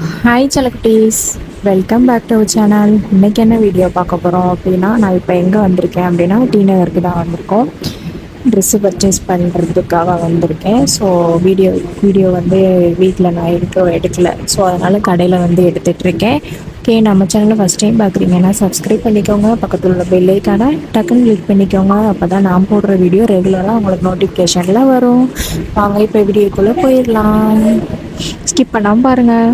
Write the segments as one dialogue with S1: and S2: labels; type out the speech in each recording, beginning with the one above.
S1: Hi சலக்குட்டீஸ் welcome back to our channel இன்னைக்கு என்ன video பார்க்க போகிறோம் அப்படின்னா நான் இப்போ எங்கே வந்திருக்கேன் அப்படின்னா டி நகருக்கு தான் வந்திருக்கோம். ட்ரெஸ்ஸு பர்ச்சேஸ் பண்ணுறதுக்காக வந்திருக்கேன். ஸோ வீடியோ வீடியோ வந்து வீட்டில் நான் எடுக்க எடுக்கல. ஸோ அதனால் கடையில் வந்து எடுத்துகிட்ருக்கேன் ஓகே நம்ம சேனலை ஃபஸ்ட் டைம் பார்க்குறீங்கன்னா சப்ஸ்கிரைப் பண்ணிக்கோங்க. பக்கத்தில் உள்ள பெல்லைக்கான டக்குன்னு கிளிக் பண்ணிக்கோங்க. அப்போ தான் நான் போடுற வீடியோ ரெகுலராக உங்களுக்கு நோட்டிஃபிகேஷனில் வரும். வாங்க இப்போ வீடியோக்குள்ளே போயிடலாம். ஸ்கிப் பண்ணாமல் பாருங்கள்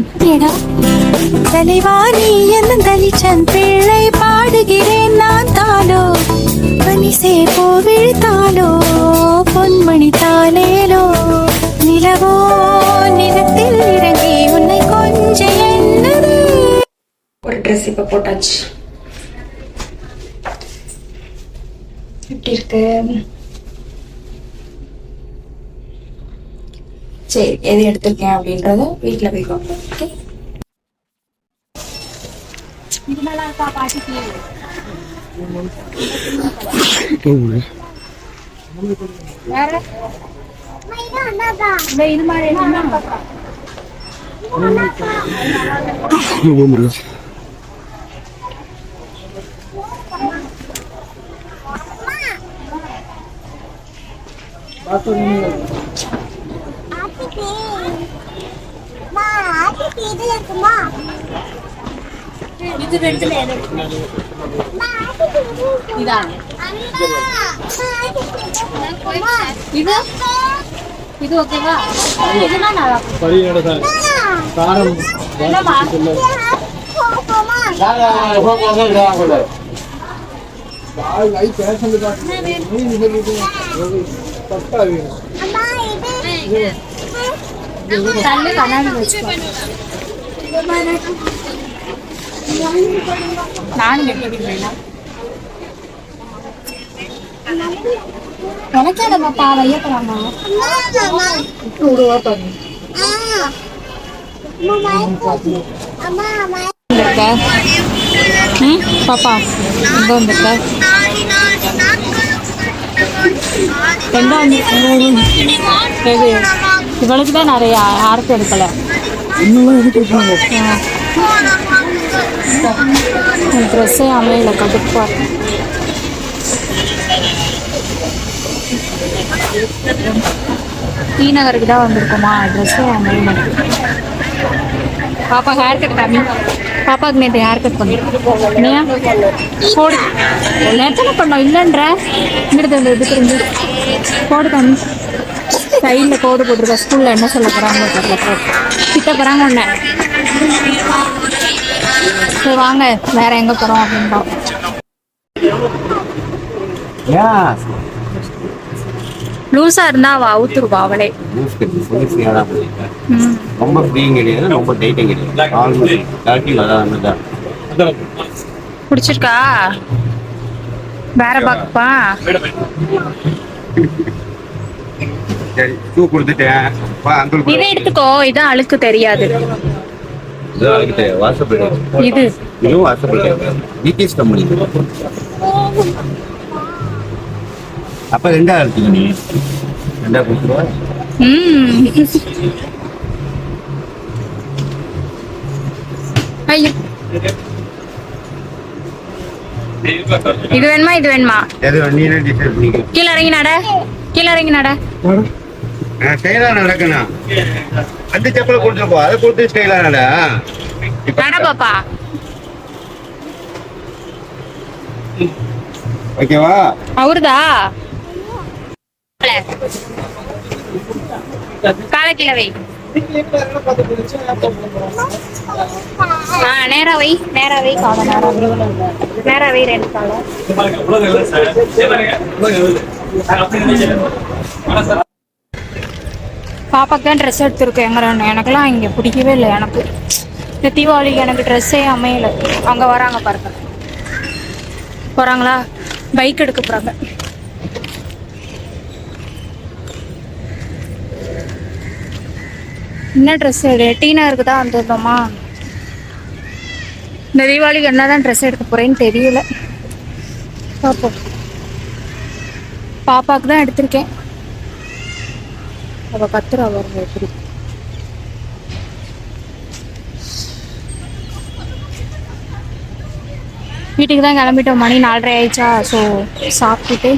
S2: தலைவாணி என்ன தலிச்சன் பிள்ளை பாடுகிறேன். நான் தானோ? மணிசே போவிழ்த்தாலோ பொன்மணி தாலேலோ நிலவோ? நிலத்தில் இறங்கி உன்னை கொஞ்ச என்னது?
S1: ஒரு ட்ரெஸ் இப்போ போட்டாச்சு. எப்படி இருக்கு? சரி எது எடுத்திருக்கேன் அப்படின்றத வீட்டில் போய் பார்ப்போம். Okay Hindi na lang papasok yun. Uy. Pero? May na ba? May naman rin na. Ano ba mo Bato niyo.
S3: Ate Ma,
S1: Ate
S3: Pete, ito ma.
S1: ఇది రెండు లేదు ఇదా ఇది ఇది ఓకేవా ఇది నా కారం తల్లి కనాలి பா வையப்படாமா இருக்க ம் பாப்பா எங்க வந்திருக்க? எங்க வந்து எது இவளுக்கு தான் நிறைய யாருக்கும் எடுக்கல. ட்ரெஸ்ஸே அமையல கடுப்பாக டி நகருக்கு தான் வந்திருக்கோமா? ட்ரெஸ்ஸே அமையல பாப்பா ஹேர் கட் காமி பாப்பாவுக்கு நேற்று ஹேர் கட் பண்ணி. நீயா போடு. பண்ணோம்? இல்லைன்ற. இங்கிட்டு வந்து இதுக்கு இருந்து போடு காமி சைடில் கோடு போட்டிருக்கா. ஸ்கூலில் என்ன சொல்ல போகிறாங்க தெரியல. கிட்ட போகிறாங்க ஒன்று சரி வாங்க. வேற எங்கே போகிறோம் அப்படின்னு பார்ப்போம் இருந்தா அவள் அவுத்துருவா அவளே.
S4: ரொம்ப ஃப்ரீயும் கிடையாது ரொம்ப டைட்டும் கிடையாது. ஆல்மோஸ்ட் தான்
S1: பிடிச்சிருக்கா? வேற
S4: சரி அங்கிள்
S1: இதை எடுத்துக்கோ இது அழுக்கு தெரியாது.
S4: இது வாசப்படு.
S1: இது.
S4: இதுவும் வாசப்படு. பிடிஎஸ் கம்பெனி அப்ப ரெண்டா எடுத்துக்க நீ. ரெண்டா கொடுத்துருவா?
S1: ம். ஐயோ. இது வேணுமா? இது வேணுமா? கீழே இறங்கி நட. கீழே இறங்கி நட.
S4: ஸ்டைலா நடக்கணும். அந்த செப்பலை கொடுத்துட்டு போ அதை கொடுத்து ஸ்டைலா நட.
S1: பாப்பா.
S4: ஓகேவா?
S1: அவருதா? காலை கீழே வை. ஆ நேரா வை. நேரா வை. காலை நேரா வை. நேரா வை ரெண்டு காலை. பாப்பாக்கு தான் ட்ரெஸ் எடுத்திருக்கேன் எங்க எனக்கெல்லாம் இங்கே பிடிக்கவே இல்லை. எனக்கு இந்த தீபாவளிக்கு எனக்கு ட்ரெஸ்ஸே அமையல. அங்கே வராங்க பாருங்க. போகிறாங்களா பைக் எடுக்க போகிறாங்க என்ன ட்ரெஸ் எடு டீனருக்கு தான் வந்துருந்தோமா இந்த தீபாவளிக்கு என்ன தான் ட்ரெஸ் எடுக்க போகிறேன்னு தெரியல. பார்ப்போம் பாப்பாவுக்கு தான் எடுத்திருக்கேன். அவ கத்துறா வருங்க எப்படி. வீட்டுக்கு தான் கிளம்பிட்டோம். மணி நாலரை ஆயிடுச்சா. ஸோ சாப்பிட்டுட்டு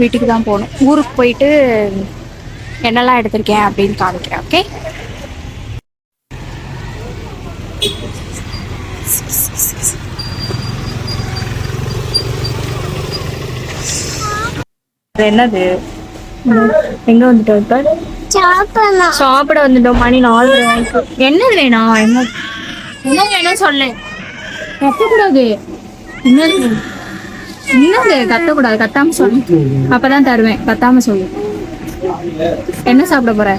S1: வீட்டுக்கு தான் போகணும் ஊருக்கு போயிட்டு என்னெல்லாம் எடுத்திருக்கேன் அப்படின்னு காமிக்கிறேன் ஓகே என்னது? எங்க வந்துட்டு இப்போ? சாப்பிட வந்துட்டோம் மணி நாலு என்ன வேணா? என்ன என்ன வேணும் சொல்லு. கத்தக்கூடாது. என்னது? என்னது? கத்தக்கூடாது. கத்தாம சொல்லு. அப்பதான் தருவேன். கத்தாம சொல்லு. என்ன சாப்பிட போற?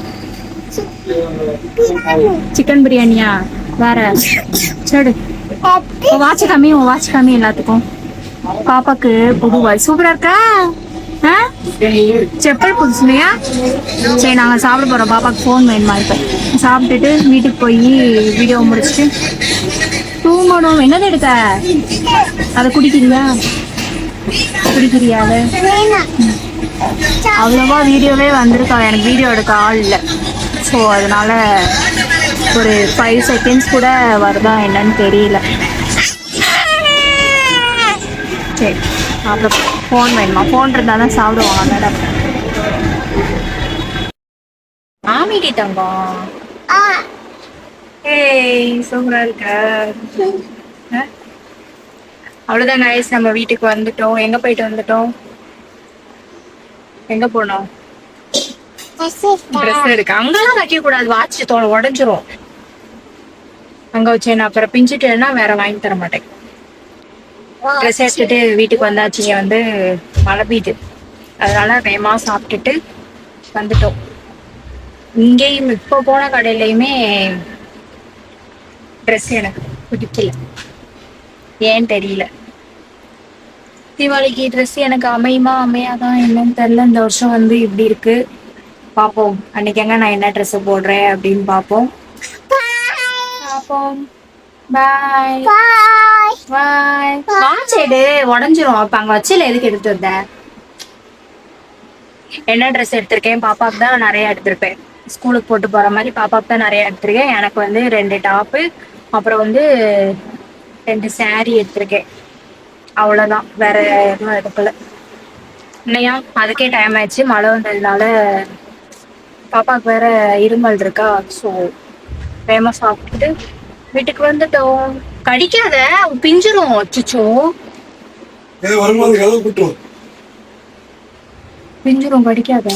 S1: சிக்கன் பிரியாணியா வேற. சரி. வாட்ச் கம்மி வாட்ச் கம்மி எல்லாத்துக்கும். பாப்பாக்கு புது வாட்ச் சூப்பரா இருக்கா? செப்பல் புதுசுலையா? சரி நாங்க சாப்பிட போறோம். பாப்பாக்கு ஃபோன் வேணுமா இப்ப? சாப்பிட்டுட்டு வீட்டுக்கு போய் வீடியோ முடிச்சுட்டு தூங்கணும். என்னது எடுக்க? அதை குடிக்கிறியா? குடிக்கிறியா அதை? அவ்வளோவா வீடியோவே வந்திருக்கா. எனக்கு வீடியோ எடுக்க ஆள் இல்லை. ஸோ அதனால ஒரு ஃபைவ் செகண்ட்ஸ் கூட வருதா என்னன்னு தெரியல. சரி. அப்புறம் ஃபோன் வேணுமா? ஃபோன் இருந்தால் தான் சாப்பிடுவாங்க மேடம் ஆமிடி தங்கம். ஏய் சூப்பரா இருக்க. அஹ்? அவ்வளவுதான் நைஸ் நம்ம வீட்டுக்கு வந்துட்டோம். எங்க போயிட்டு வந்துட்டோம்? எங்க போனோம்? ட்ரெஸ் எடுக்க. அங்கெல்லாம் வைக்க கூடாது வாட்ச் தோட உடஞ்சிரும். அங்க வச்சேன். நான் அப்புறம் பிஞ்சிட்டேன்னா வேற வாங்கி தர மாட்டேன் ட்ரெஸ் எடுத்துட்டு வீட்டுக்கு வந்தாச்சுங்க வந்து மழை பெய்யுது. அதனால வேகமா சாப்பிட்டுட்டு வந்துட்டோம். இங்கேயும் இப்போ போன கடையிலயுமே ட்ரெஸ் எனக்கு பிடிக்கல. ஏன் தெரியல. தீபாவளிக்கு ட்ரெஸ் எனக்கு அமையுமா அமையாதான் என்னன்னு தெரியல. இந்த வருஷம் வந்து இப்படி இருக்கு. பார்ப்போம் அன்னைக்கு நான் என்ன ட்ரெஸ் போடுறேன் அப்படின்னு பார்ப்போம் பார்ப்போம் பாய் பாய் வாட்ச் எடு உடஞ்சிரும். அப்ப அங்க வச்சில எதுக்கு எடுத்து வந்த? என்ன ட்ரெஸ் எடுத்திருக்கேன்? பாப்பாக்கு தான் நிறைய எடுத்திருப்பேன். ஸ்கூலுக்கு போட்டு போற மாதிரி பாப்பாக்கு தான் நிறைய எடுத்திருக்கேன். எனக்கு வந்து ரெண்டு டாப்பு அப்புறம் வந்து ரெண்டு சாரி எடுத்திருக்கேன். அவ்வளவுதான். வேற எதுவும் எடுக்கல. இன்னையும் அதுக்கே டைம் ஆயிடுச்சு. மழை வந்ததுனால பாப்பாக்கு வேற இருமல் இருக்கா? ஸோ வேகமா சாப்பிட்டுட்டு வீட்டுக்கு வந்துட்டோம். கடிக்காத பிஞ்சிரும் அச்சோ
S3: இது வரும்போது கதவு கூட்டும்
S1: பிஞ்சிரும் கடிக்காத.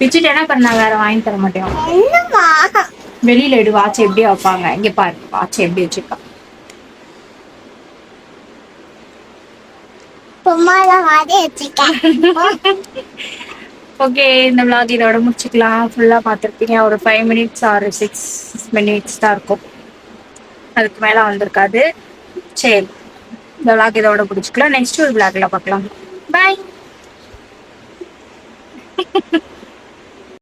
S1: பிச்சுட்டேன்னா அப்புறம் நான் வேற வாங்கி தர மாட்டேன். வெளியில எடு வாட்ச் எப்படி வைப்பாங்க? இங்க பாரு வாட்ச் எப்படி வச்சிருக்கா. ஓகே இந்த vlog இதோட முடிச்சுக்கலாம். ஃபுல்லா பார்த்துருப்பீங்க. ஒரு five minutes or six minutes தான் இருக்கும். அதுக்கு மேல வந்திருக்காது. சரி இந்த விளாக் இதோட பிடிச்சிக்கலாம் நெக்ஸ்ட் ஒரு விளாக்ல பார்க்கலாம் பாய்